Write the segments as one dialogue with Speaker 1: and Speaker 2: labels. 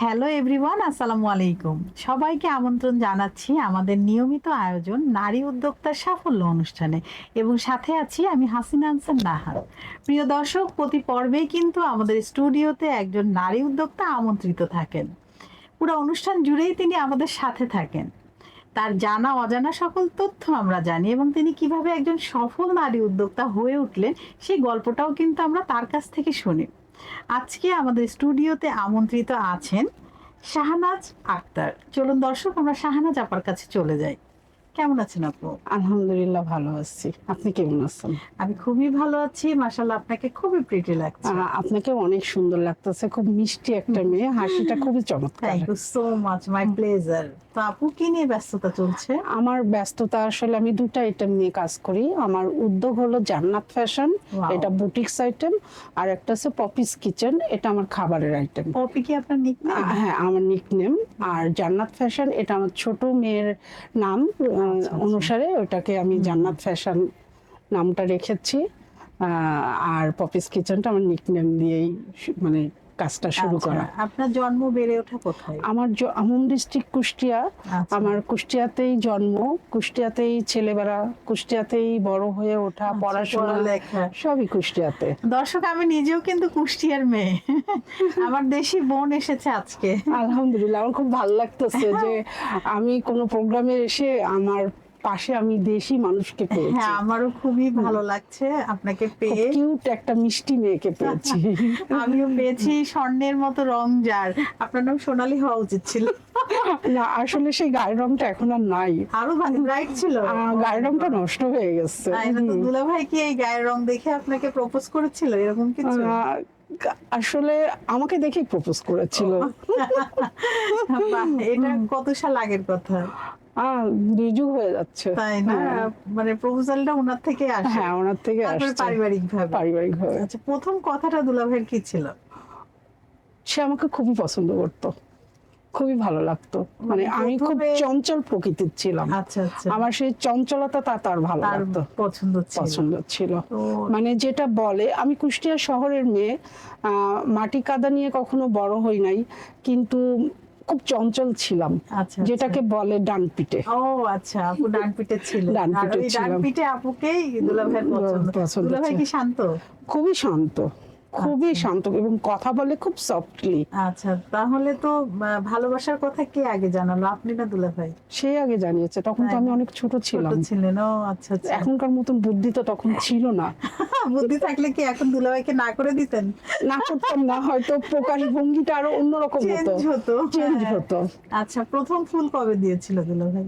Speaker 1: Hello everyone আসসালামু আলাইকুম সবাইকে আমন্ত্রণ জানাচ্ছি আমাদের নিয়মিত আয়োজন নারী উদ্যোক্তার সাফল্য অনুষ্ঠানে। এবং সাথে আছি আমি হাসিনা আনসার নাহার। প্রিয় দর্শক, প্রতি পর্বেই কিন্তু আমাদের স্টুডিওতে একজন নারী উদ্যোক্তা আমন্ত্রিত থাকেন। পুরো অনুষ্ঠান জুড়েই তিনি আমাদের সাথে থাকেন। তার জানা, অজানা সকল তথ্য আমরা জানি এবং তিনি কীভাবে একজন সফল নারী উদ্যোক্তা হয়ে উঠলেন সেই গল্পটাও কিন্তু আমরা তার কাছ থেকে শুনি। আজকে আমাদের স্টুডিওতে আমন্ত্রিত আছেন শাহনাজ আক্তার। চলুন দর্শক, আমরা শাহনাজ আপার কাছে চলে যাই। কেমন আছেন আপু?
Speaker 2: আলহামদুলিল্লাহ ভালো আছি। আপনি কেমন আছেন?
Speaker 1: আমি খুবই ভালো আছি মাশাল্লাহ আপনাকে খুবই প্রিটি লাগছে।
Speaker 2: আপনাকে অনেক সুন্দর লাগতেছে খুব মিষ্টি একটা মেয়ে হাসিটা খুবই চমৎকার।
Speaker 1: Thank you so much my pleasure তো আপু কি নিয়ে ব্যস্ততা চলছে?
Speaker 2: আমার ব্যস্ততা আসলে আমি দুটো আইটেম নিয়ে কাজ করি। আমার উদ্যোগ হলো জান্নাত ফ্যাশন এটা বুটিক্স আইটেম আর একটা হচ্ছে পপিস কিচেন এটা আমার খাবারের আইটেম
Speaker 1: পপি কি আপনার নিক
Speaker 2: হ্যাঁ আমার নিকনেম আর জান্নাত ফ্যাশন এটা আমার ছোট মেয়ের নাম। অনুসারে ওটাকে আমি জান্নাত ফ্যাশন নামটা রেখেছি। আর পপিস কিচেনটা আমার নিকনেম দিয়েই মানে কাজটা শুরু করা।
Speaker 1: আপনার জন্ম বেড়ে ওঠা কোথায়?
Speaker 2: আমার আমার ডিস্ট্রিক্ট কুষ্টিয়া।
Speaker 1: আচ্ছা।
Speaker 2: আমার কুষ্টিয়াতেই জন্ম কুষ্টিয়াতেই ছেলেবেলা কুষ্টিয়াতেই বড় হয়ে ওঠা
Speaker 1: আচ্ছা,
Speaker 2: পড়াশোনা
Speaker 1: পড়ালেখা।
Speaker 2: সবই কুষ্টিয়াতে।
Speaker 1: দর্শক আমি নিজেও কিন্তু কুষ্টিয়ার মেয়ে। আমার দেশি বোন এসেছে আজকে।
Speaker 2: আলহামদুলিল্লাহ আমার খুব ভালো লাগতেছে যে আমি কোনো প্রোগ্রামে এসে আমার পাশে আমি দেশি মানুষকে পেয়েছি।
Speaker 1: হ্যাঁ আমারও খুবই ভালো লাগছে আপনাকে পেয়ে।
Speaker 2: কিউট একটা মিষ্টি মেয়েকে পেয়েছি।
Speaker 1: আমিও পেয়েছি স্বর্ণের মতো রং যার। আপনার নাম সোনালী হওয়া উচিত ছিল।
Speaker 2: না আসলে সেই গায়ের রংটা এখন আর নাই।
Speaker 1: আরও ব্রাইট ছিল।
Speaker 2: গায়ের রংটা নষ্ট হয়ে গেছে।
Speaker 1: দুলা ভাই কি এই গায়ের রং দেখে আপনাকে প্রপোজ করেছিল? এরকম কিছু?
Speaker 2: আসলে আমাকে দেখেই প্রপোজ করেছিল।
Speaker 1: এটা কত সাল আগের কথা?
Speaker 2: রিজু হয়ে যাচ্ছে। হ্যাঁ।
Speaker 1: মানে প্রপোজালটা ওনার থেকে আসে।
Speaker 2: হ্যাঁ ওনার থেকে আসছে।
Speaker 1: পারিবারিক ভাবে
Speaker 2: পারিবারিক ভাবে
Speaker 1: আচ্ছা প্রথম কথাটা দুলা ভাইয়ের কি ছিল?
Speaker 2: সে আমাকে খুবই পছন্দ করতো। খুবই ভালো লাগতো। মানে আমি খুব চঞ্চল প্রকৃতির ছিলাম।
Speaker 1: আচ্ছা আচ্ছা।
Speaker 2: আমার সেই চঞ্চলতা তা তার ভালো লাগতো।
Speaker 1: পছন্দ ছিল।
Speaker 2: পছন্দ ছিল। মানে যেটা বলে আমি কুষ্টিয়া শহরের মেয়ে। আহ, মাটি কাদা নিয়ে কখনো বড় হই নাই। কিন্তু খুব চঞ্চল ছিলাম
Speaker 1: আচ্ছা
Speaker 2: যেটাকে বলে ডান পিঠে।
Speaker 1: ও আচ্ছা আপু ডান পিঠে ছিল
Speaker 2: ডান পিঠে
Speaker 1: ওই ডান পিঠে আপুকেই দুলা ভাই পছন্দ।
Speaker 2: দুলাভাই।
Speaker 1: কি শান্ত?
Speaker 2: খুবই শান্ত। খুবই শান্ত এবং কথা বলে খুব সফটলি
Speaker 1: আচ্ছা তাহলে তো ভালোবাসার কথা কে আগে জানালো? আপনি না দুলা ভাই?
Speaker 2: সে আগে জানিয়েছে তখন তো আমি অনেক ছোট
Speaker 1: ছোট
Speaker 2: ছিলাম।
Speaker 1: ছিলেন। ও আচ্ছা আচ্ছা।
Speaker 2: এখনকার মতন বুদ্ধি তো তখন ছিল না।
Speaker 1: বুদ্ধি থাকলে কি এখন দুলা ভাইকে না করে দিতেন?
Speaker 2: না করতাম না হয়তো প্রকাশ ভঙ্গিটা আরও অন্যরকম হতো।
Speaker 1: চেঞ্জ হতো
Speaker 2: চেঞ্জ
Speaker 1: হ্যাঁ।
Speaker 2: হতো।
Speaker 1: আচ্ছা প্রথম ফুল কবে দিয়েছিল দুলা ভাই?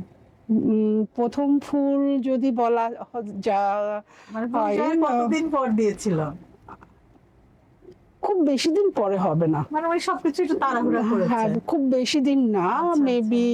Speaker 2: প্রথম ফুল যদি বলা যা
Speaker 1: মানে কতদিন পর দিয়েছিল?
Speaker 2: খুব বেশি দিন পরে হবে না।
Speaker 1: মানে ওই সবকিছু একটু তাড়াহুড়া করেছে।
Speaker 2: হ্যাঁ খুব বেশি দিন না
Speaker 1: আচ্ছা,
Speaker 2: মেবি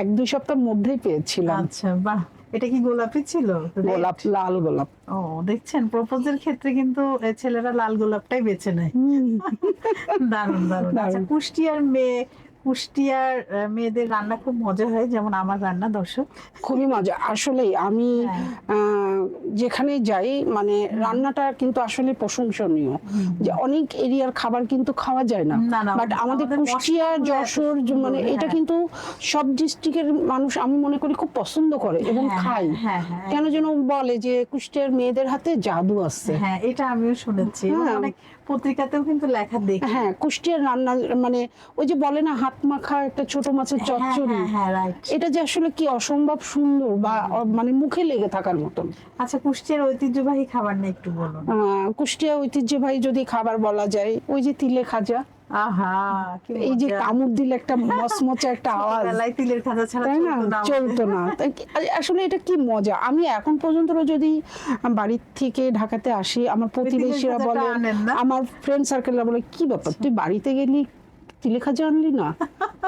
Speaker 2: এক দুই সপ্তাহের মধ্যেই পেয়েছিলাম।
Speaker 1: আচ্ছা বাহ। এটা কি গোলাপি ছিল?
Speaker 2: গোলাপ লাল গোলাপ।
Speaker 1: ও দেখছেন প্রপোজের ক্ষেত্রে কিন্তু ছেলেরা লাল গোলাপটাই বেছে নেয়। দারুণ দারুণ। আচ্ছা কুষ্টিয়ার মেয়ে কুষ্টিয়ার মেয়েদের রান্না খুব মজা হয় যেমন আমার রান্না দর্শক।
Speaker 2: খুবই মজা। আসলেই আমি
Speaker 1: হ্যাঁ।
Speaker 2: আহ, যেখানে যাই মানে রান্নাটা কিন্তু আসলে প্রশংসনীয়। যে অনেক এরিয়ার খাবার কিন্তু খাওয়া যায় না। বাট আমাদের কুষ্টিয়া যশোর মানে এটা
Speaker 1: হ্যাঁ।
Speaker 2: কিন্তু সব ডিস্ট্রিক্টের মানুষ আমি মনে করি খুব পছন্দ করে এবং
Speaker 1: খাই
Speaker 2: খায়।
Speaker 1: হ্যাঁ হ্যাঁ
Speaker 2: কেন যেন বলে যে কুষ্টিয়ার মেয়েদের হাতে জাদু আছে।
Speaker 1: হ্যাঁ এটা আমিও শুনেছি।
Speaker 2: হ্যাঁ।
Speaker 1: অনেক পত্রিকাতেও কিন্তু লেখা দেখি।
Speaker 2: হ্যাঁ কুষ্টিয়ার রান্না মানে ওই যে বলে না হাত মাখা একটা ছোট মাছের
Speaker 1: হ্যাঁ
Speaker 2: চচ্চড়ি
Speaker 1: হ্যাঁ হ্যাঁ রাইট
Speaker 2: এটা যে আসলে কি অসম্ভব সুন্দর বা মানে মুখে লেগে থাকার মতন।
Speaker 1: আচ্ছা কুষ্টিয়ার ঐতিহ্যবাহী খাবার না একটু বলুন।
Speaker 2: কুষ্টিয়া ঐতিহ্যবাহী যদি খাবার বলা যায় ওই যে তিলে খাজা।
Speaker 1: আহা
Speaker 2: এই যে কামড় দিলে একটা মসমচে একটা আওয়াজ।
Speaker 1: তিলের খাজা ছাড়া
Speaker 2: তাই না?
Speaker 1: চলতো না।
Speaker 2: আসলে এটা কি মজা? আমি এখন পর্যন্ত যদি বাড়ির থেকে ঢাকাতে আসি আমার প্রতিবেশীরা বলে আমার ফ্রেন্ড সার্কেলরা বলে কি ব্যাপার? তুই বাড়িতে গেলি তিলে খাজা আনলি না?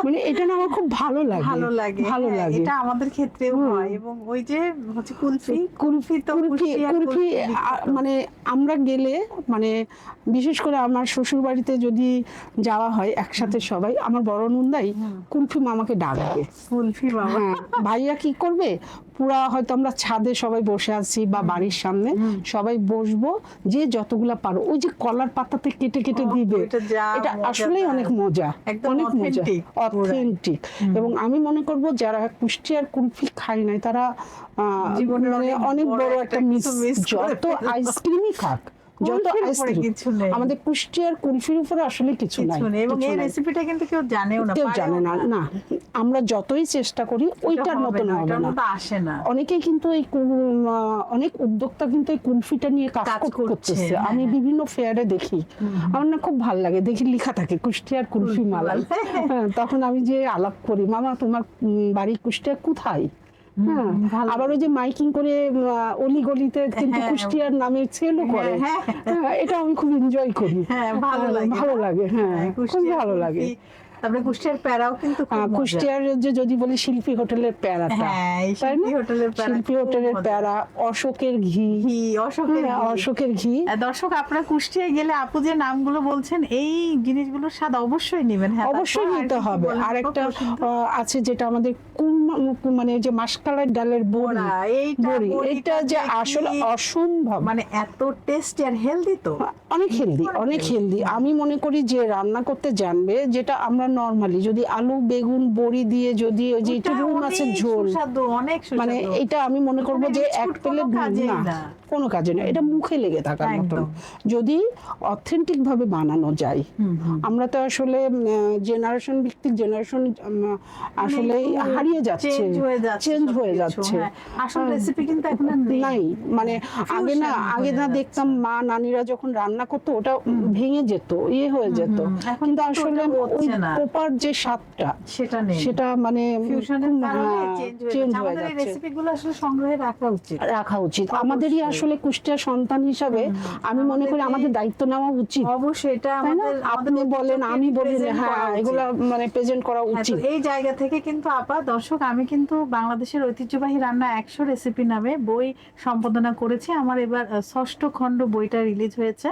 Speaker 2: মানে এটা না আমার খুব ভালো লাগে।
Speaker 1: ভালো লাগে
Speaker 2: ভালো
Speaker 1: হ্যাঁ,
Speaker 2: লাগে।
Speaker 1: এটা আমাদের ক্ষেত্রেও। হয়। এবং ওই যে হচ্ছে কুলফি
Speaker 2: কুলফি
Speaker 1: তো
Speaker 2: কুলফি কুলফি। মানে আমরা গেলে মানে বিশেষ করে আমার শ্বশুর বাড়িতে যদি যাওয়া হয় একসাথে সবাই আমার বড় নন্দাই কুলফি মামাকে ডাকবে।
Speaker 1: কুলফি বাবা
Speaker 2: হ্যাঁ ভাইয়া কি করবে? পুরা হয়তো আমরা ছাদে সবাই বসে আছি বা বাড়ির সামনে সবাই বসবো যে যতগুলা পারো। ওই যে কলার পাতাতে কেটে কেটে দিবে
Speaker 1: এটা আসলে
Speaker 2: আসলেই অনেক মজা অনেক মজা। অথেন্টিক এবং আমি মনে করব যারা কুষ্টিয়ার কুলফি খাই নাই তারা আহ,
Speaker 1: জীবনের
Speaker 2: মানে
Speaker 1: অনেক বড় একটা
Speaker 2: মিস যত আইসক্রিমই খাক যত আমাদের কুষ্টিয়ার কুলফির উপরে আসলে কিছু নাই।
Speaker 1: এবং এই রেসিপিটা কিন্তু কেউ জানেও না
Speaker 2: কেউ জানে না না। আমরা যতই চেষ্টা করি ওইটার মতন হবে না।
Speaker 1: আসে না।
Speaker 2: অনেকেই কিন্তু এই অনেক উদ্যোক্তা কিন্তু এই কুলফিটা নিয়ে কাজ করতেছে।
Speaker 1: হ্যাঁ,
Speaker 2: আমি
Speaker 1: হ্যাঁ।
Speaker 2: বিভিন্ন ফেয়ারে দেখি। আমার না খুব ভালো লাগে দেখি লেখা থাকে কুষ্টিয়ার কুলফি মালাই। হ্যাঁ, তখন আমি যে আলাপ করি মামা তোমার বাড়ি কুষ্টিয়া কোথায়? হ্যাঁ। আবার ওই যে মাইকিং করে অলি গলিতে কিন্তু
Speaker 1: হ্যাঁ।
Speaker 2: কুষ্টিয়ার নামে সেলও করে।
Speaker 1: হ্যাঁ,
Speaker 2: হ্যাঁ, এটা আমি খুব এনজয় করি।
Speaker 1: হ্যাঁ ভালো লাগে।
Speaker 2: ভালো লাগে হ্যাঁ খুব ভালো লাগে।
Speaker 1: তারপরে কুষ্টিয়ার প্যারাও কিন্তু মজা।
Speaker 2: কুষ্টিয়ার যে যদি বলি শিল্পী হোটেলের প্যারাটা
Speaker 1: হ্যাঁ শিল্পী হোটেলের প্যারা
Speaker 2: শিল্পী হোটেলের প্যারা অশোকের ঘি।
Speaker 1: ঘি অশোকের
Speaker 2: হ্যাঁ, অশোকের ঘি।
Speaker 1: দর্শক আপনারা কুষ্টিয়ায় গেলে আপু যে নামগুলো বলছেন এই জিনিসগুলোর স্বাদ অবশ্যই নেবেন। হ্যাঁ
Speaker 2: অবশ্যই নিতে হবে। আর একটা আছে যেটা আমাদের কুরমা মানে যে মাসকালের ডালের বড়ি।
Speaker 1: বড়া,
Speaker 2: এটা যে আসলে অসম্ভব।
Speaker 1: মানে এত টেস্টি আর হেলদি তো?
Speaker 2: অনেক হেলদি অনেক হেলদি আমি মনে করি যে রান্না করতে জানবে যেটা আমরা নর্মালি যদি আলু বেগুন বড়ি দিয়ে যদি ওই যে একটু রুই মাছের ঝোল
Speaker 1: সুস্বাদু অনেক সুস্বাদু
Speaker 2: মানে এটা আমি মনে করব যে এক প্লেট না। কোনো কাজে না এটা মুখে লেগে থাকার মতন। যদি অথেন্টিক ভাবে বানানো যায়। আমরা তো আসলে জেনারেশন ভিত্তিক জেনারেশন আসলে হারিয়ে যাচ্ছে। চেঞ্জ হয়ে যাচ্ছে
Speaker 1: হ্যাঁ। আসল রেসিপি কিন্তু এখন নেই।
Speaker 2: মানে আগে না আগে না দেখতাম মা নানিরা যখন রান্না করতো ওটা ভেঙে যেত ইয়ে হয়ে যেত।
Speaker 1: এখন
Speaker 2: কিন্তু আসলে ওই প্রপার যে স্বাদটা
Speaker 1: সেটা নেই।
Speaker 2: সেটা মানে
Speaker 1: ফিউশনের কারণে চেঞ্জ হয়ে যাচ্ছে। আমাদের। রেসিপিগুলো আসলে সংগ্রহে রাখা উচিত।
Speaker 2: রাখা উচিত। আমাদেরই
Speaker 1: অবশ্যই।
Speaker 2: আসলে কুষ্টিয়া সন্তান হিসাবে আমি মনে করি আমাদের দায়িত্ব নেওয়া উচিত।
Speaker 1: অবশ্যই এটা আমাদের
Speaker 2: আপনি বলেন আমি বলি হ্যাঁ এগুলা মানে প্রেজেন্ট করা
Speaker 1: হ্যাঁ,
Speaker 2: উচিত।
Speaker 1: এই জায়গা থেকে কিন্তু আপা দর্শক আমি কিন্তু বাংলাদেশের ঐতিহ্যবাহী রান্না একশো রেসিপি নামে বই সম্পাদনা করেছি। আমার এবার ষষ্ঠ খণ্ড বইটা রিলিজ হয়েছে।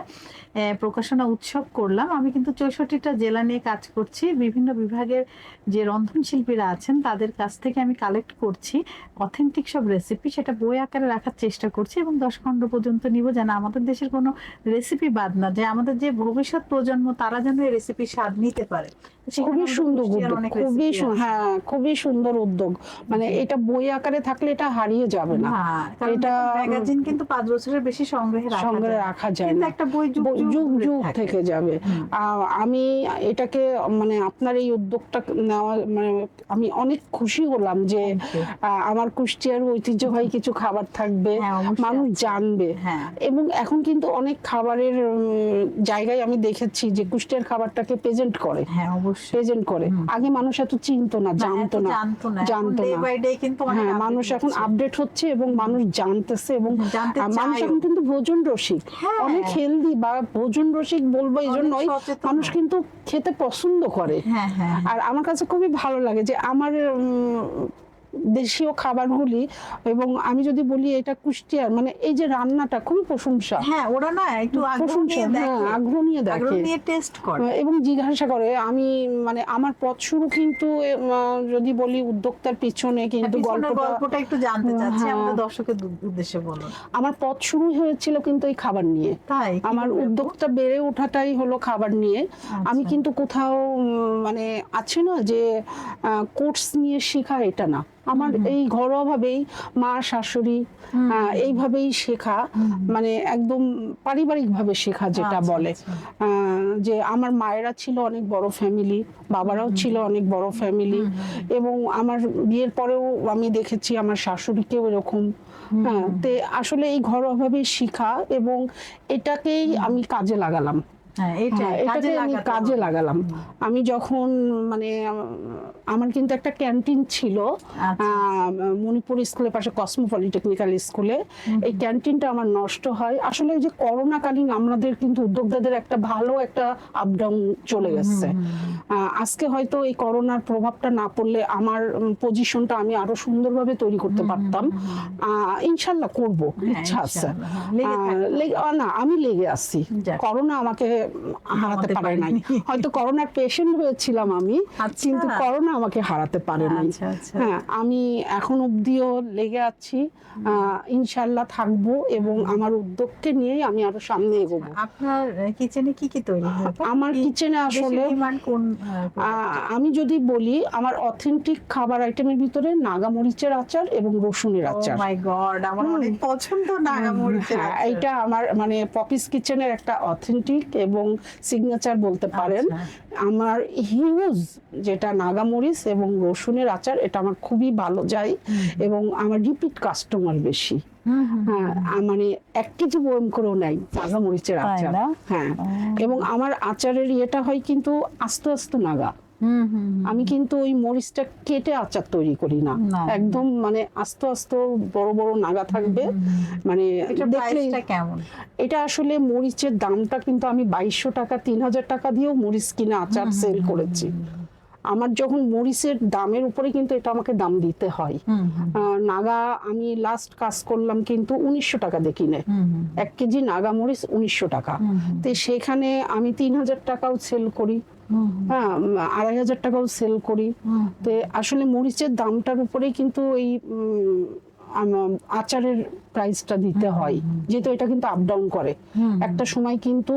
Speaker 1: প্রকাশনা উৎসব করলাম। আমি কিন্তু চৌষট্টিটা জেলা নিয়ে কাজ করছি। বিভিন্ন বিভাগের যে রন্ধনশিল্পীরা আছেন তাদের কাছ থেকে আমি কালেক্ট করছি। অথেন্টিক সব রেসিপি সেটা বই আকারে রাখার চেষ্টা করছি এবং দশ খণ্ড পর্যন্ত নিব যেন আমাদের দেশের কোনো রেসিপি বাদ না যে আমাদের যে ভবিষ্যৎ প্রজন্ম তারা যেন এই রেসিপি স্বাদ নিতে পারে।
Speaker 2: খুবই সুন্দর খুবই। হ্যাঁ খুবই সুন্দর উদ্যোগ। মানে এটা বই আকারে থাকলে এটা হারিয়ে যাবে না। এটা
Speaker 1: ম্যাগাজিন কিন্তু পাঁচ বছরের বেশি সংগ্রহে রাখা যায়
Speaker 2: রাখা যায় না।
Speaker 1: একটা বই যুগ যুগ থাকে।
Speaker 2: যাবে। আমি এটাকে মানে আপনার এই উদ্যোগটা নেওয়া মানে আমি অনেক খুশি হলাম যে আমার কুষ্টিয়ার ঐতিহ্যবাহী কিছু খাবার থাকবে
Speaker 1: হ্যাঁ,
Speaker 2: মানুষ জানবে।
Speaker 1: হ্যাঁ।
Speaker 2: এবং এখন কিন্তু অনেক খাবারের জায়গায় আমি দেখেছি যে কুষ্টিয়ার খাবারটাকে প্রেজেন্ট করে।
Speaker 1: হ্যাঁ অবশ্যই।
Speaker 2: প্রেজেন্ট করে। আগে মানুষ এত চিনতো না জানতো না
Speaker 1: জানতো না।
Speaker 2: হ্যাঁ মানুষ এখন আপডেট হচ্ছে এবং মানুষ জানতেছে এবং মানুষ এখন কিন্তু ভোজন রসিক।
Speaker 1: হ্যাঁ।
Speaker 2: অনেক হেলদি বা ভোজন রসিক বলব এই জন্যই মানুষ কিন্তু খেতে পছন্দ করে।
Speaker 1: হ্যাঁ হ্যাঁ
Speaker 2: আর আমার কাছে খুবই ভালো লাগে যে আমার দেশীয় খাবারগুলি এবং আমি যদি বলি এটা কুষ্টিয়ার মানে এই যে রান্নাটা খুবই প্রশংসা।
Speaker 1: হ্যাঁ ওরা না একটু
Speaker 2: প্রশংসা হ্যাঁ আগ্রহ নিয়ে দেখে।
Speaker 1: টেস্ট করে।
Speaker 2: এবং জিজ্ঞাসা করে আমি মানে আমার পথ শুরু কিন্তু যদি বলি উদ্যোক্তার পিছনে কিন্তু
Speaker 1: হ্যাঁ,
Speaker 2: গল্পটা
Speaker 1: গল্পটা একটু জানতে চাচ্ছি
Speaker 2: হ্যাঁ।
Speaker 1: আমাদের দর্শকের উদ্দেশ্যে বলুন।
Speaker 2: আমার পথ শুরু হয়েছিল কিন্তু এই খাবার নিয়ে।
Speaker 1: তাই
Speaker 2: আমার উদ্যোক্তা বেড়ে ওঠাটাই হলো খাবার নিয়ে। আমি কিন্তু কোথাও মানে আছে না যে কোর্স নিয়ে শেখা এটা না। আমার এই ঘরোয়াভাবেই মা শাশুড়ি এইভাবেই শেখা মানে একদম পারিবারিকভাবে শেখা যেটা
Speaker 1: আচ্ছা,
Speaker 2: বলে।
Speaker 1: আচ্ছা।
Speaker 2: যে আমার মায়েরা ছিল অনেক বড় ফ্যামিলি বাবারাও ছিল অনেক বড় ফ্যামিলি এবং আমার বিয়ের পরেও আমি দেখেছি আমার শাশুড়িকেও এরকম। হ্যাঁ তে আসলে এই ঘরোয়াভাবেই শিখা এবং এটাকেই আমি কাজে লাগালাম।
Speaker 1: হ্যাঁ
Speaker 2: হ্যাঁ, এটাকে আমি কাজে লাগালাম। আমি যখন মানে আমার কিন্তু একটা ক্যান্টিন ছিল
Speaker 1: আচ্ছা।
Speaker 2: মণিপুর স্কুলের পাশে কসমো পলিটেকনিক্যাল স্কুলে এই ক্যান্টিনটা আমার নষ্ট হয়। আসলে ওই যে করোনাকালীন আমাদের কিন্তু উদ্যোক্তাদের একটা ভালো একটা আপ ডাউন চলে গেছে। আজকে হয়তো এই করোনার প্রভাবটা না পড়লে আমার পজিশনটা আমি আরও সুন্দরভাবে তৈরি করতে পারতাম। আহ, ইনশাল্লাহ করব
Speaker 1: হ্যাঁ,
Speaker 2: ইচ্ছা আছে।
Speaker 1: হ্যাঁ,
Speaker 2: না আমি লেগে আছি। করোনা আমাকে হারাতে পারে নাই। হয়তো করোনার পেশেন্ট হয়েছিলাম আমি
Speaker 1: আচ্ছা।
Speaker 2: কিন্তু করোনা আমাকে হারাতে পারে নাই
Speaker 1: আচ্ছা, আচ্ছা।
Speaker 2: হ্যাঁ আমি এখন অবধিও লেগে আছি। ইনশাল্লাহ থাকব এবং আমার উদ্যোগকে নিয়েই আমি আরও সামনে এগোবো।
Speaker 1: আপনার কিচেনে কি কি তৈরি
Speaker 2: আমার কিচেনে আসলে আমি যদি বলি আমার অথেন্টিক খাবার আইটেমের ভিতরে নাগা মরিচের আচার এবং রসুনের আচার।
Speaker 1: মাই গড Oh আমার অনেক পছন্দ নাগামরিচের
Speaker 2: হ্যাঁ
Speaker 1: আচার।
Speaker 2: এইটা আমার মানে পপিস কিচেনের একটা অথেন্টিক এবং সিগনেচার বলতে পারেন।
Speaker 1: আচ্ছা।
Speaker 2: আমার হিউজ যেটা নাগামরিচ এবং রসুনের আচার এটা আমার খুবই ভালো যায় এবং আমার রিপিট কাস্টমার বেশি। হ্যাঁ মানে এক কেজি বয়ম করেও নাই নাগামরিচের আচার। হ্যাঁ এবং আমার আচারের ইয়েটা হয় কিন্তু আস্তে আস্তে নাগা। আমি কিন্তু ওই মরিচটা কেটে আচার তৈরি করি না। একদম মানে আস্তে আস্তে বড় বড় নাগা থাকবে। মানে
Speaker 1: কেমন?
Speaker 2: এটা আসলে মরিচের দামটা কিন্তু আমি বাইশশো টাকা তিন হাজার টাকা দিয়েও মরিচ কিনে আচার সেল করেছি। আমার যখন মরিচের দামের উপরে কিন্তু এটা আমাকে দাম দিতে হয়। নাগা আমি লাস্ট কাজ করলাম কিন্তু উনিশশো টাকা দিয়ে কিনে। এক কেজি নাগা মরিচ উনিশশো টাকা। তো সেখানে আমি তিন হাজার টাকাও সেল করি। হ্যাঁ আড়াই হাজার টাকাও সেল করি। তো আসলে মরিচের দামটার উপরেই কিন্তু এই আচারের প্রাইসটা দিতে হয়। যেহেতু এটা কিন্তু আপ ডাউন করে। একটা সময় কিন্তু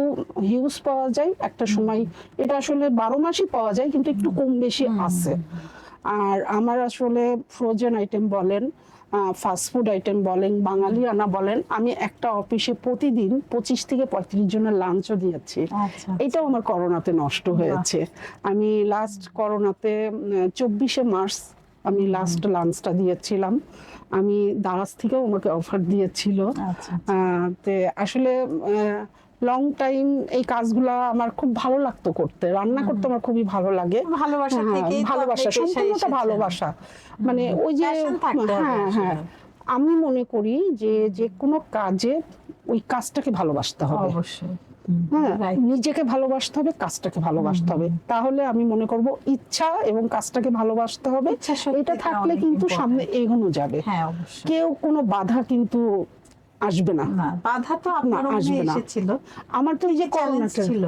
Speaker 2: হিউজ পাওয়া যায় একটা সময় এটা আসলে বারো মাসই পাওয়া যায় কিন্তু একটু কম বেশি আছে। আর আমার আসলে ফ্রোজেন আইটেম বলেন ফাস্টফুড আইটেম বলেন বাঙালি আনা বলেন আমি একটা অফিসে প্রতিদিন পঁচিশ থেকে পঁয়ত্রিশ জনের লাঞ্চও দিয়েছি।
Speaker 1: আচ্ছা
Speaker 2: এটাও আমার করোনাতে নষ্ট হয়েছে। আমি লাস্ট করোনাতে চব্বিশে মার্চ আমি লাস্ট লাঞ্চটা দিয়েছিলাম। আমি দারাজ থেকেও আমাকে অফার দিয়েছিল।
Speaker 1: আচ্ছা
Speaker 2: আসলে লং টাইম এই কাজগুলো আমার খুব ভালো লাগতো করতে। রান্না করতে আমার খুবই ভালো লাগে।
Speaker 1: ভালোবাসা
Speaker 2: হ্যাঁ,
Speaker 1: থেকেই
Speaker 2: ভালোবাসা সম্পূর্ণটা ভালোবাসা। মানে ওই যে হ্যাঁ হ্যাঁ। আমি মনে করি যে যে কোনো কাজে ওই কাজটাকে ভালোবাসতে হবে।
Speaker 1: অবশ্যই।
Speaker 2: হ্যাঁ নিজেকে ভালোবাসতে হবে কাজটাকে ভালোবাসতে হবে। তাহলে আমি মনে করব ইচ্ছা এবং কাজটাকে ভালোবাসতে হবে। এটা থাকলে কিন্তু সামনে এগোনো যাবে।
Speaker 1: হ্যাঁ
Speaker 2: কেউ কোনো বাধা কিন্তু আসবে না।
Speaker 1: বাধা তো আপনার
Speaker 2: আসবে না।
Speaker 1: এসেছিল।
Speaker 2: আমার তো এই যে
Speaker 1: চ্যালেঞ্জ
Speaker 2: করোনাটা
Speaker 1: ছিল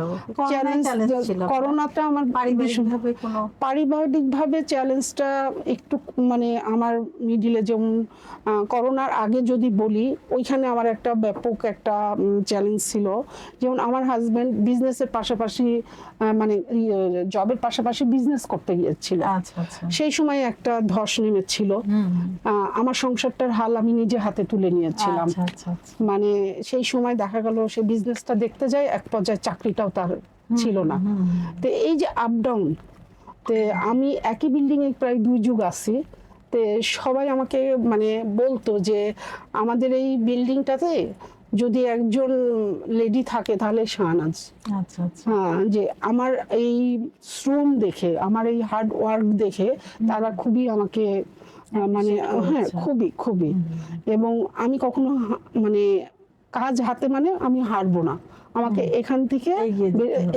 Speaker 2: চ্যালেঞ্জ
Speaker 1: ছিল।
Speaker 2: করোনাটা আমার
Speaker 1: পারিবারিকভাবে কোনো
Speaker 2: পারিবারিকভাবে চ্যালেঞ্জটা একটু মানে আমার মিডিলে যেমন করোনার আগে যদি বলি ওইখানে আমার একটা ব্যাপক একটা চ্যালেঞ্জ ছিল। যেমন আমার হাজবেন্ড বিজনেসের পাশাপাশি মানে জবের পাশাপাশি বিজনেস করতে গিয়েছিল।
Speaker 1: আচ্ছা আচ্ছা।
Speaker 2: সেই সময় একটা ধস নেমেছিল। আমার সংসারটার হাল আমি নিজে হাতে তুলে নিয়েছিলাম।
Speaker 1: আচ্ছা।
Speaker 2: মানে সেই সময় দেখা গেল সে বিজনেসটা দেখতে যায় এক পর্যায়ে চাকরিটাও তার ছিল না। তো এই যে আপ ডাউন তে আমি একই বিল্ডিং এ প্রায় দুই যুগ আছি তে সবাই আমাকে মানে বলতো যে আমাদের এই বিল্ডিংটাতে যদি একজন লেডি থাকে তাহলে শাহনাজ
Speaker 1: আচ্ছা আচ্ছা।
Speaker 2: হ্যাঁ যে আমার এই শ্রম দেখে আমার এই হার্ড ওয়ার্ক দেখে তারা খুবই আমাকে মানে হ্যাঁ খুবই খুবই। এবং আমি কখনো মানে কাজ হাতে মানে আমি হারবো না। আমাকে এখান থেকে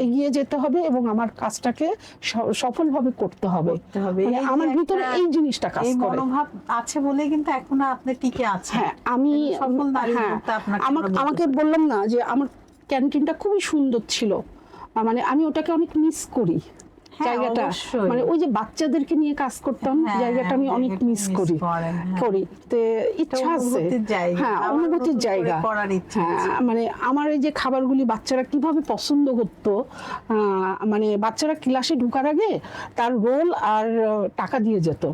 Speaker 1: এগিয়ে যেতে হবে।
Speaker 2: এবং আমার কাজটাকে সফলভাবে করতে হবে। মানে আমার ভিতরে এই জিনিসটা কাজ
Speaker 1: এই
Speaker 2: করে।
Speaker 1: মনোভাব আছে বলে কিন্তু এখনও আপনি টিকে আছেন।
Speaker 2: হ্যাঁ আমি
Speaker 1: সফল নারী
Speaker 2: হ্যাঁ আমাকে আমাকে বললাম না যে আমার ক্যান্টিনটা খুবই সুন্দর ছিল। মানে আমি ওটাকে অনেক মিস করি। জায়গাটা মানে ওই যে বাচ্চাদেরকে নিয়ে কাজ করতাম
Speaker 1: হ্যাঁ,
Speaker 2: জায়গাটা আমি অনেক মিস করি
Speaker 1: হ্যাঁ।
Speaker 2: করি তো ইচ্ছা আছে হ্যাঁ অনুভূতির জায়গা। হ্যাঁ মানে আমার এই যে খাবারগুলি বাচ্চারা কীভাবে পছন্দ করতো মানে বাচ্চারা ক্লাসে ঢোকার আগে তার রোল আর টাকা দিয়ে যেত।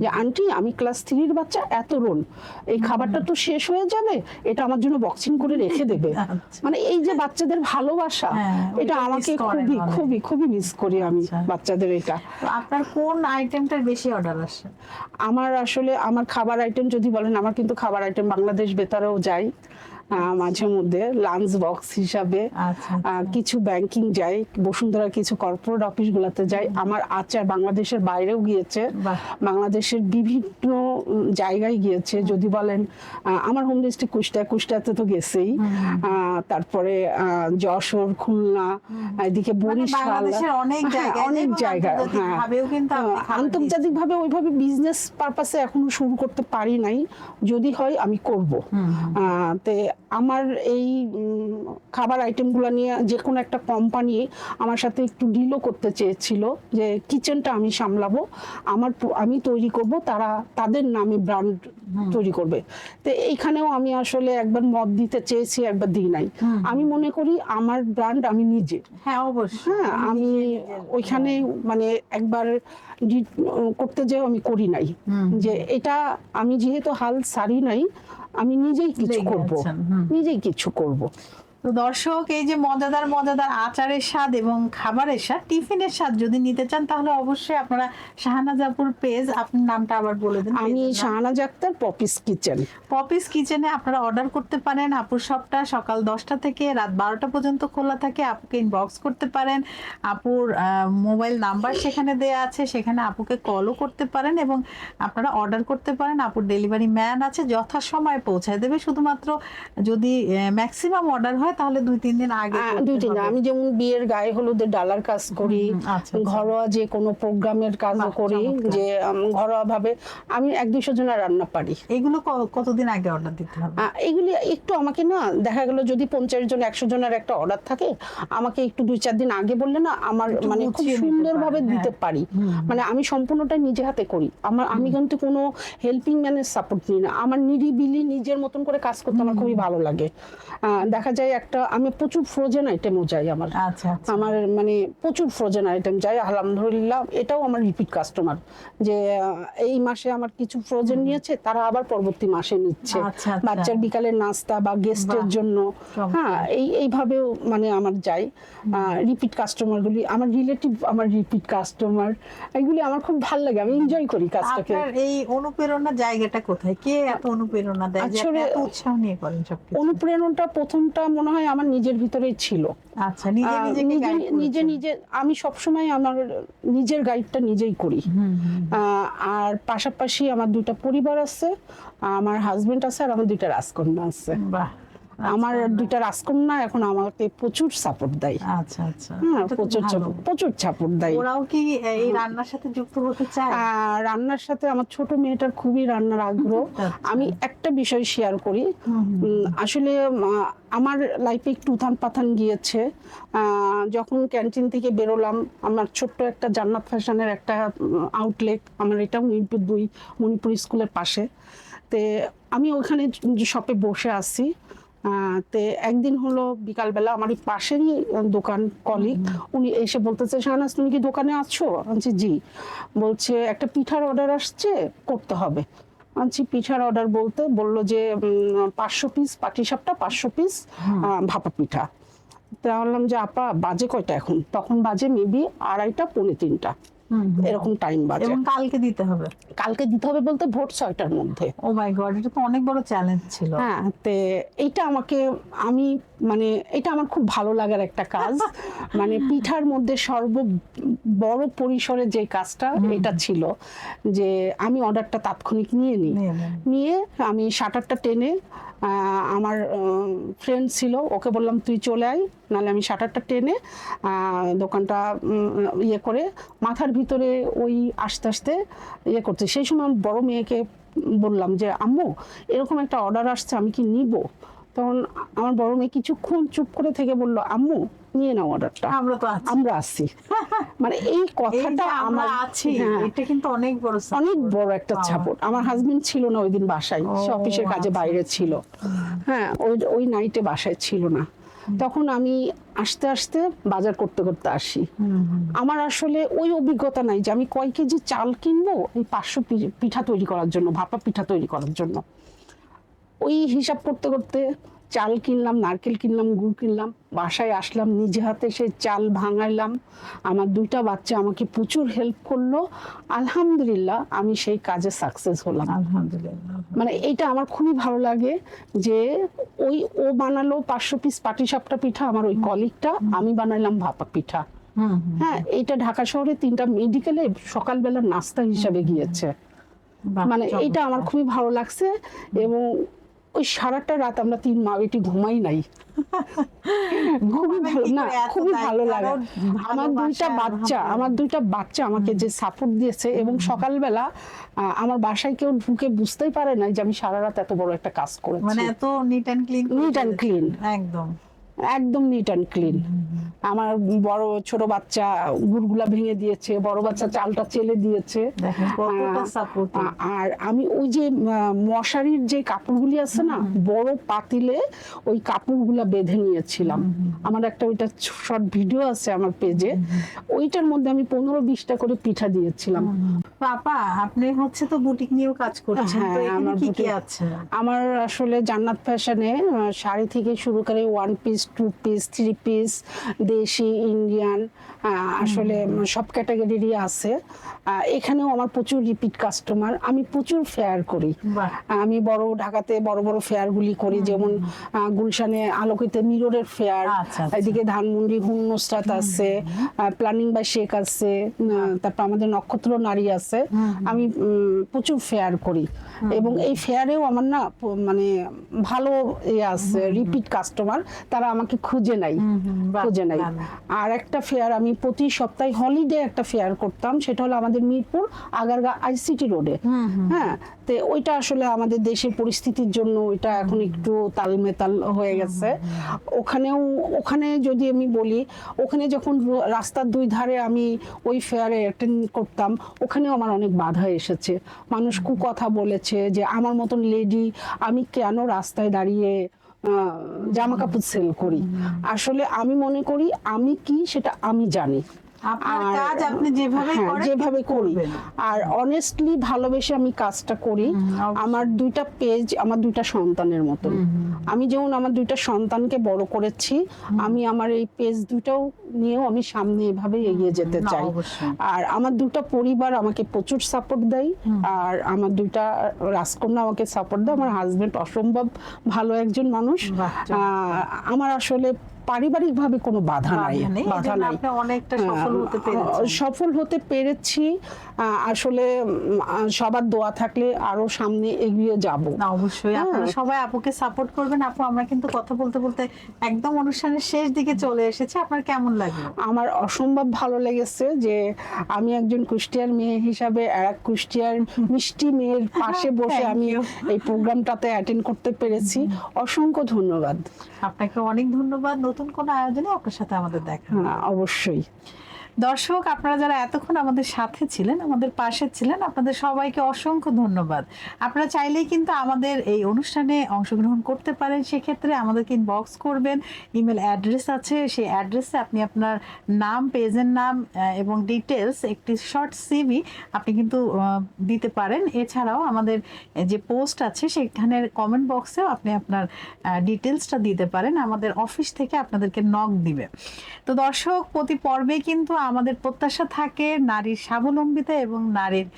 Speaker 2: যে আন্টি আমি ক্লাস থ্রির বাচ্চা এত রোল এই খাবারটা তো শেষ হয়ে যাবে এটা আমার জন্য বক্সিং করে রেখে দেবে
Speaker 1: আচ্ছা।
Speaker 2: মানে এই যে বাচ্চাদের ভালোবাসা
Speaker 1: হ্যাঁ,
Speaker 2: এটা আমাকে খুবই খুবই খুবই মিস করি আমি। বাচ্চাদের এটা।
Speaker 1: আপনার কোন আইটেমটার বেশি অর্ডার আসে?
Speaker 2: আমার আসলে আমার খাবার আইটেম যদি বলেন আমার কিন্তু খাবার আইটেম বাংলাদেশ বেতারেও আহ, মাঝে মধ্যে লাঞ্চ বক্স হিসাবে
Speaker 1: আচ্ছা
Speaker 2: আহ, কিছু ব্যাংকিং যাই বসুন্ধরা কিছু কর্পোরেট অফিস গুলাতে যাই। আমার আচার বাংলাদেশের বাইরেও গিয়েছে। বাংলাদেশের বিভিন্ন জায়গায় গিয়েছে। যদি বলেন আমার হোম ডিস্ট্রিক্ট কুষ্টা কুষ্টাতে তো গেছেই। তারপরে যশোর খুলনা এদিকে
Speaker 1: মানে
Speaker 2: বরিশাল।
Speaker 1: অনেক
Speaker 2: হ্যাঁ, জায়গা হ্যাঁ।
Speaker 1: খাবার
Speaker 2: আন্তর্জাতিক ভাবে ওইভাবে বিজনেস পারপাসে এখনও শুরু করতে পারি নাই। যদি হয় আমি করব। আহ, তে আমার এই খাবার আইটেমগুলো নিয়ে যে কোনো একটা কোম্পানি আমার সাথে একটু ডিলও করতে চেয়েছিল যে কিচেনটা আমি সামলাবো। আমার আমি তৈরি করব তারা তাদের নামে ব্র্যান্ড তৈরি করবে। তো এইখানেও আমি আসলে একবার মত দিতে চেয়েছি একবার দিই নাই। আমি মনে করি আমার ব্র্যান্ড আমি নিজে।
Speaker 1: হ্যাঁ অবশ্যই।
Speaker 2: হ্যাঁ আমি ওইখানে মানে একবার করতে যেও আমি করি নাই। যে এটা আমি যেহেতু হাল সারি নাই আমি নিজেই কিছু করব। নিজেই কিছু করব।
Speaker 1: তো দর্শক এই যে মজাদার মজাদার আচারের স্বাদ এবং খাবারের স্বাদ টিফিনের স্বাদ যদি নিতে চান তাহলে অবশ্যই আপনারা শাহানাজাপুর পেজ আপনার নামটা আবার বলে দিন
Speaker 2: আমি Shahanaz Akter Poppy's Kitchen.
Speaker 1: Poppy's কিচেনে আপনারা অর্ডার করতে পারেন আপুর সবটা সকাল দশটা থেকে রাত বারোটা পর্যন্ত খোলা থাকে আপুকে ইনবক্স করতে পারেন আপুর মোবাইল নাম্বার সেখানে দেয়া আছে সেখানে আপুকে কলও করতে পারেন এবং আপনারা অর্ডার করতে পারেন আপুর ডেলিভারি ম্যান আছে যথাসময়ে পৌঁছায় দেবে। শুধুমাত্র যদি ম্যাক্সিমাম অর্ডার হয় তাহলে দুই তিন দিন আগে
Speaker 2: দুই তিন। আমি যেমন বিয়ের গায়ে হলুদের ডালার কাজ করি
Speaker 1: আচ্ছা, আচ্ছা।
Speaker 2: ঘরোয়া যে কোনো প্রোগ্রামের
Speaker 1: বাহ,
Speaker 2: করি যে ঘরোয়া ভাবে আমি এক দুইশো জনের রান্না পারি।
Speaker 1: এগুলো কতদিন আগে অর্ডার দিতে হবে?
Speaker 2: এগুলি একটু আমাকে না দেখা গেল যদি পঞ্চাশ জন একশো জনের একটা অর্ডার থাকে আমাকে একটু দুই চার দিন আগে বললে না আমার মানে খুব সুন্দরভাবে দিতে
Speaker 1: হ্যাঁ।
Speaker 2: পারি। মানে আমি সম্পূর্ণটা নিজে হাতে করি। আমার আমি কিন্তু কোনো হেল্পিং ম্যানের সাপোর্ট নিই না। আমার নিরিবিলি নিজের মতন করে কাজ করতে আমার খুবই ভালো লাগে। দেখা যায় একটা আমি প্রচুর ফ্রোজেন আইটেমও যাই আমার।
Speaker 1: আচ্ছা আচ্ছা।
Speaker 2: আমার মানে প্রচুর ফ্রোজেন আইটেম যাই আলহামদুলিল্লাহ। এটাও আমার রিপিট কাস্টমার যে এই মাসে আমার কিছু ফ্রোজেন নিয়েছে তারা আবার পরবর্তী মাসে নিচ্ছে।
Speaker 1: আচ্ছা।
Speaker 2: বাচ্চার বিকালের নাস্তা বা গেস্টের জন্য। হ্যাঁ এই এইভাবেও মানে আমার যাই। রিপিট কাস্টমারগুলি আমার রিলেটিভ আমার রিপিট কাস্টমার এগুলি আমার খুব ভালো লাগে আমি এনজয় করি কাজটাকে।
Speaker 1: আপনার এই অনুপ্রেরণা জায়গাটা কোথায়? কে এত অনুপ্রেরণা দেয় যে এত উৎসাহ নিয়ে করেন সবকিছু?
Speaker 2: অনুপ্রেরণাটা প্রথমটা মনে হয় আমার নিজের ভিতরেই ছিল।
Speaker 1: আচ্ছা নিজে
Speaker 2: নিজে নিজে নিজে আমি সবসময় আমার নিজের গাইডটা নিজেই করি। আর পাশাপাশি আমার দুটা পরিবার আছে আমার হাজবেন্ড আছে আর আমার দুইটা রাজকন্যা আছে।
Speaker 1: বাহ।
Speaker 2: আমার দুইটা রাজকন্যা এখন আমাকে প্রচুর সাপোর্ট দেয়।
Speaker 1: আচ্ছা আচ্ছা।
Speaker 2: হ্যাঁ প্রচুর প্রচুর সাপোর্ট দেয়।
Speaker 1: ওরাও কি এই রান্নার সাথে যুক্ত হতে চায়?
Speaker 2: রান্নার সাথে আমার ছোট মেয়েটার খুবই রান্নার আগ্রহ।
Speaker 1: আচ্ছা।
Speaker 2: আমি একটা বিষয় শেয়ার করি। আসলে আমার লাইফে একটু উথান পাথান গিয়েছে। যখন ক্যান্টিন থেকে বেরোলাম আমার ছোট্ট একটা জান্নাত ফ্যাশনের একটা আউটলেট আমার এটাও মিরপুর দুই মণিপুর স্কুলের পাশে। তে আমি ওখানে শপে বসে আছি। তে একদিন হলো বিকালবেলা আমার পাশেরই দোকান কলিগ উনি এসে বলতেছে শাহনাজ তুমি কি দোকানে আছো? বলছি, জি। বলছে একটা পিঠার অর্ডার আসছে করতে হবে। আনছি পিঠার অর্ডার বলতে বলল যে পাঁচশো পিস পাটিসাপটা পাঁচশো পিস ভাপা পিঠা। তা বললাম যে আপা বাজে কয়টা এখন? তখন বাজে মেবি আড়াইটা পৌনে তিনটা। এরকম টাইম বাজে।
Speaker 1: এবং কালকে দিতে হবে।
Speaker 2: কালকে দিতে হবে বলতে ভোর ছয়টার মধ্যে।
Speaker 1: ও মাই গড এটা তো অনেক বড় চ্যালেঞ্জ ছিল।
Speaker 2: হ্যাঁ তে এইটা আমাকে আমি মানে এটা আমার খুব ভালো লাগার একটা কাজ। মানে পিঠার মধ্যে সর্ব বড় পরিসরে যে কাজটা এটা ছিল যে আমি অর্ডারটা তাৎক্ষণিক নিয়ে নিই।
Speaker 1: নিয়ে
Speaker 2: আমি শাটারটা টেনে আমার ফ্রেন্ড ছিল, ওকে বললাম, তুই চলে আয়, নাহলে আমি শাটারটা টেনে দোকানটা ইয়ে করে মাথার ভিতরে ওই আস্তে আস্তে ইয়ে করতে সেই সময় আমি বড়ো মেয়েকে বললাম যে, আম্মু, এরকম একটা অর্ডার আসছে, আমি কি নিব? তখন আমার বড় মেয়ে কিছুক্ষণ চুপ করে থেকে বলল, আম্মু নিয়ে নাও অর্ডারটা।
Speaker 1: আমরা তো
Speaker 2: আমরা আসি মানে এই কথাটা
Speaker 1: আমরা আছি
Speaker 2: হ্যাঁ,
Speaker 1: এটা কিন্তু অনেক বড়
Speaker 2: অনেক বড় একটা। সাপোর্ট আমার হাজবেন্ড ছিল না ওই দিন বাসায় সে অফিসের কাজে
Speaker 1: আচ্ছা,
Speaker 2: বাইরে ছিল। হ্যাঁ ওই ওই নাইটে বাসায় ছিল না। তখন আমি আস্তে আস্তে বাজার করতে করতে আসি। আমার আসলে ওই অভিজ্ঞতা নাই যে আমি কয় কেজি চাল কিনবো এই পাঁচশো পিঠা তৈরি করার জন্য ভাপা পিঠা তৈরি করার জন্য। ওই হিসাব করতে করতে চাল কিনলাম নারকেল কিনলাম গুড় কিনলাম বাসায় আসলাম নিজে হাতে সেই চাল ভাঙাইলাম। আমার দুইটা বাচ্চা আমাকে প্রচুর হেল্প করল। আলহামদুলিল্লাহ আমি সেই কাজে সাকসেস হলাম।
Speaker 1: আলহামদুলিল্লাহ।
Speaker 2: মানে এটা আমার খুবই ভালো লাগে যে ওই ও বানালো পাঁচশো পিস পাটিসাপটা পিঠা আমার ওই কলিকটা আমি বানাইলাম ভাপা পিঠা। হ্যাঁ এটা ঢাকা শহরে তিনটা মেডিকেলে সকালবেলা নাস্তা হিসাবে গিয়েছে। মানে। এটা আমার খুবই ভালো লাগছে এবং ওই সারাটা রাত আমরা তিন মা বেটি ঘুমাই নাই। খুবই ভালো না খুবই ভালো লাগে। আমার দুইটা বাচ্চা আমার দুইটা বাচ্চা আমাকে যে সাপোর্ট দিয়েছে এবং সকালবেলা আমার বাসায় কেউ ঢুকে বুঝতেই পারে না যে আমি সারা রাত এত বড় একটা কাজ করেছি।
Speaker 1: মানে এত neat and clean
Speaker 2: neat and clean
Speaker 1: একদম।
Speaker 2: একদম নিট অ্যান্ড ক্লিন আমার বড় ছোট বাচ্চা গুড়গুলা ভেঙে দিয়েছে বড় বাচ্চা চালটা চেলে দিয়েছে। আর আমি ওই যে মশারির যে কাপড়গুলি আছে না বড় পাতিলে ওই কাপড়গুলা বেঁধে নিয়েছিলাম। আমার একটা ওইটা শর্ট ভিডিও আছে আমার পেজে ওইটার মধ্যে আমি পনেরো বিশটা করে পিঠা দিয়েছিলাম।
Speaker 1: পাপা আপনি হচ্ছে তো বুটিক নিয়েও কাজ করছেন
Speaker 2: হ্যাঁ, আমার
Speaker 1: কি কি আছে?
Speaker 2: আমার আসলে জান্নাত ফ্যাশনে শাড়ি থেকে শুরু করে one piece two piece three piece দেশি ইন্ডিয়ান আসলে সব ক্যাটাগরিরই আছে। এখানেও আমার প্রচুর রিপিট কাস্টমার আমি প্রচুর ফেয়ার করি। আমি বড় ঢাকাতে বড় বড় ফেয়ার গুলি করি যেমন গুলশানে আলোকিত মিররের ফেয়ার
Speaker 1: আচ্ছা, আচ্ছা।
Speaker 2: এদিকে ধানমন্ডি নুসরাত আছে প্ল্যানিং বাই শেখ আছে তারপর আমাদের নক্ষত্র নারী আছে। আমি প্রচুর ফেয়ার করি। এবং এই ফেয়ারেও আমার না মানে ভালো ইয়ে আছে রিপিট কাস্টমার তারা আমাকে খুঁজে নাই। খুঁজে নাই। আর একটা ফেয়ার আমি প্রতি সপ্তাহে হলিডে একটা ফেয়ার করতাম সেটা হলো আমাদের মিরপুর আগারগা আইসিটি রোডে। হ্যাঁ তো ওইটা আসলে আমাদের দেশের পরিস্থিতির জন্য ওইটা এখন একটু তালমেতাল হয়ে গেছে। ওখানেও ওখানে যদি আমি বলি ওখানে যখন রাস্তার দুই ধারে আমি ওই ফেয়ারে অ্যাটেন্ড করতাম ওখানেও আমার অনেক বাধা এসেছে। মানুষ কথা বলেছে যে আমার মতন লেডি আমি কেন রাস্তায় দাঁড়িয়ে জামা কাপড় সেল করি। আসলে আমি মনে করি আমি কি সেটা আমি জানি।
Speaker 1: কাজ আপনি যেভাবে
Speaker 2: হ্যাঁ,
Speaker 1: করেন
Speaker 2: যেভাবে করি। আর অনেস্টলি ভালোবেসে আমি কাজটা করি। আমার দুইটা পেজ আমার দুইটা সন্তানের মতো আমি যেমন আমার দুইটা সন্তানকে বড় করেছি আমি আমার এই পেজ দুটাও নিয়েও আমি সামনে এভাবে এগিয়ে যেতে চাই। আর আমার দুটো পরিবার আমাকে প্রচুর সাপোর্ট দেয়। আর আমার দুইটা রাজকন্যা আমাকে সাপোর্ট দেয়। আমার হাজবেন্ড অসম্ভব ভালো একজন মানুষ। আহ, আমার আসলে পারিবারিক ভাবে কোনো বাধা নাই
Speaker 1: বাধা নেই, অনেকটা সফল হতে
Speaker 2: পেরেছি। আসলে সবার দোয়া থাকলে আরও সামনে এগিয়ে যাব।
Speaker 1: অবশ্যই।
Speaker 2: হ্যাঁ।
Speaker 1: আপনারা সবাই আপুকে সাপোর্ট করবেন। আপু আমরা কিন্তু কথা বলতে বলতে একদম অনুষ্ঠানের শেষ দিকে চলে এসেছে। আপনার কেমন লাগল?
Speaker 2: আমার অসম্ভব ভালো লেগেছে যে আমি একজন কুষ্টিয়ার মেয়ে হিসাবে এক কুষ্টিয়ার মিষ্টি মেয়ের পাশে বসে আমি এই প্রোগ্রামটাতে অ্যাটেন্ড করতে পেরেছি। অসংখ্য ধন্যবাদ।
Speaker 1: আপনাকে অনেক ধন্যবাদ। নতুন কোন আয়োজনে আপনার সাথে আমাদের দেখা
Speaker 2: অবশ্যই।
Speaker 1: দর্শক, আপনারা যারা এতক্ষণ আমাদের সাথে ছিলেন, আমাদের পাশে ছিলেন, আপনাদের সবাইকে অসংখ্য ধন্যবাদ। আপনারা চাইলেই কিন্তু আমাদের এই অনুষ্ঠানে অংশগ্রহণ করতে পারেন। সেক্ষেত্রে আমাদেরকে ইনবক্স করবেন। ইমেল অ্যাড্রেস আছে। সেই অ্যাড্রেসে আপনি আপনার নাম পেজের নাম এবং ডিটেলস একটি শর্ট সিভি আপনি কিন্তু দিতে পারেন। এছাড়াও আমাদের যে পোস্ট আছে সেখানের কমেন্ট বক্সেও আপনি আপনার ডিটেলসটা দিতে পারেন। আমাদের অফিস থেকে আপনাদেরকে নক দিবে। তো দর্শক, প্রতি পর্বে কিন্তু আমাদের প্রত্যাশা থাকে নারীর স্বাবলম্বিতা এবং নারীর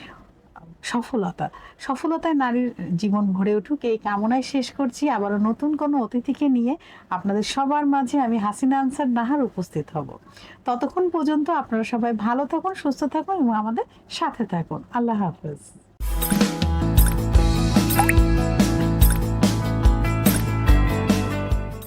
Speaker 1: সফলতা। সফলতায় নারীর জীবন ভরে উঠুক, এই কামনায় শেষ করছি। আবারও নতুন কোনো অতিথিকে নিয়ে আপনাদের সবার মাঝে আমি হাসিনা আনসার নাহার উপস্থিত হব। ততক্ষণ পর্যন্ত আপনারা সবাই ভালো থাকুন, সুস্থ থাকুন এবং আমাদের সাথে থাকুন। আল্লাহ হাফেজ।